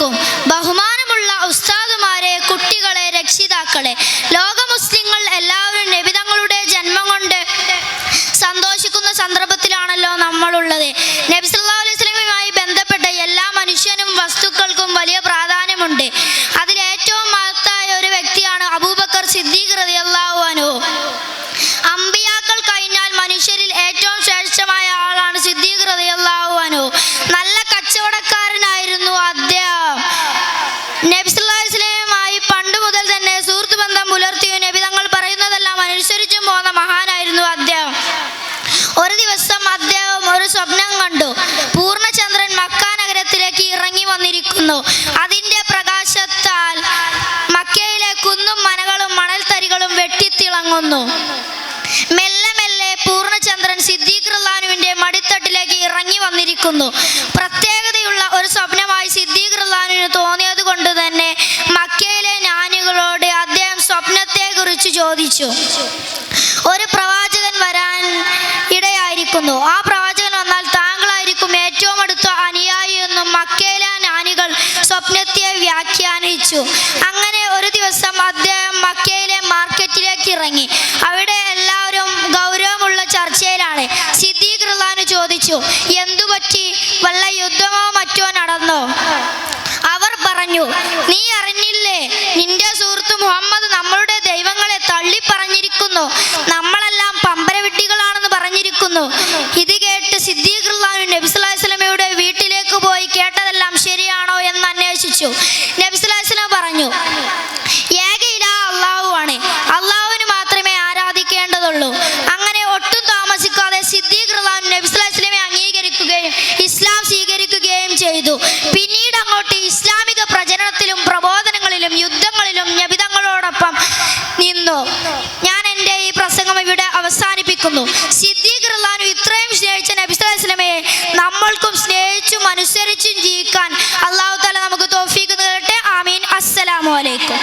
അറിയിക്കും ബഹുമാനമുള്ള ഉസ്താദുമാരെ കുട്ടികളെ രക്ഷിതാക്കളെ ലോക മുസ്ലിങ്ങൾ എല്ലാവരും നബിതങ്ങളുടെ ജന്മം കൊണ്ട് സന്തോഷിക്കുന്ന സന്ദർഭത്തിലാണല്ലോ നമ്മളുള്ളത്. നബി സല്ലല്ലാഹു അലൈഹി വസല്ലമയുമായി ബന്ധപ്പെട്ട എല്ലാ മനുഷ്യനും വസ്തുക്കൾക്കും വലിയ പ്രാധാന്യമുണ്ട്. അതിൽ ഏറ്റവും മഹത്തായ ഒരു വ്യക്തിയാണ് അബൂബക്കർ സിദ്ദീഖ് റളിയല്ലാഹു അൻഹു. അമ്പിയാക്കൾ കഴിഞ്ഞാൽ മനുഷ്യരിൽ ഏറ്റവും ശ്രേഷ്ഠമായ ആളാണ് സിദ്ദീഖ് റളിയല്ലാഹു അൻഹു. നല്ല കച്ചവടക്കാരനായിരുന്നു കണ്ടു. പൂർണചന്ദ്രൻ മക്ക നഗരത്തിലേക്ക് ഇറങ്ങി വന്നിരിക്കുന്നു. അതിന്റെ പ്രകാശത്താൽ മക്കയിലെ കുന്നും മനകളും മണൽത്തരികളും വെട്ടിത്തിളങ്ങുന്നു. മെല്ലെ മെല്ലെ പൂർണചന്ദ്രൻ സിദ്ധീകൃതാനുവിന്റെ മടിത്തട്ടിലേക്ക് ഇറങ്ങി വന്നിരിക്കുന്നു. പ്രത്യേകതയുള്ള ഒരു സ്വപ്നമായി സിദ്ധീകൃതാനുവിന് തോന്നിയത് കൊണ്ട് തന്നെ മക്കയിലെ ജ്ഞാനികളോട് അദ്ദേഹം സ്വപ്നത്തെ കുറിച്ച് ചോദിച്ചു. ഒരു പ്രവാചകൻ വരാൻ ഇടയായിരിക്കുന്നു. ആ വ്യാഖ്യാനിച്ചു അങ്ങനെ ഒരു ദിവസം അദ്ദേഹം മക്കയിലെ മാർക്കറ്റിലേക്ക് ഇറങ്ങി. അവിടെ എല്ലാവരും ഗൗരവമുള്ള ചർച്ചയിലാണ്. സിദ്ദീഖ് ചോദിച്ചു എന്തു പറ്റി വല്ല യുദ്ധമോ മറ്റോ നടന്നോ? അവർ പറഞ്ഞു നീ അറിഞ്ഞില്ലേ? നിന്റെ സുഹൃത്ത് മുഹമ്മദ് നമ്മളുടെ ദൈവങ്ങളെ തള്ളി പറഞ്ഞിരിക്കുന്നു നമ്മളെല്ലാം പമ്പരവിട്ടികളാണെന്ന് പറഞ്ഞിരിക്കുന്നു. ഇത് കേട്ട് സിദ്ദീഖ് റുലാനു നബി സല്ലല്ലാഹു അലൈഹി വസല്ലമയുടെ വീട്ടിലേക്ക് പോയി കേട്ടതെല്ലാം ശരിയാണോ എന്ന് അന്വേഷിച്ചു. പിന്നീട് അങ്ങോട്ട് ഇസ്ലാമിക പ്രചരണത്തിലും പ്രബോധനങ്ങളിലും യുദ്ധങ്ങളിലും നബിതങ്ങളോടൊപ്പം നിന്നു. ഞാൻ എന്റെ ഈ പ്രസംഗം ഇവിടെ അവസാനിപ്പിക്കുന്നു. സിദ്ദീഖ് ഇത്രയും സ്നേഹിച്ച നബി സല്ലല്ലാഹു അലൈഹി വസല്ലമയെ നമ്മൾക്കും സ്നേഹിച്ചും അനുസരിച്ചും ജീവിക്കാൻ അള്ളാഹു താല നമുക്ക് തോഫീക്ക് നേരട്ടെ ആമീൻ. അസ്സലാമു അലൈക്കും.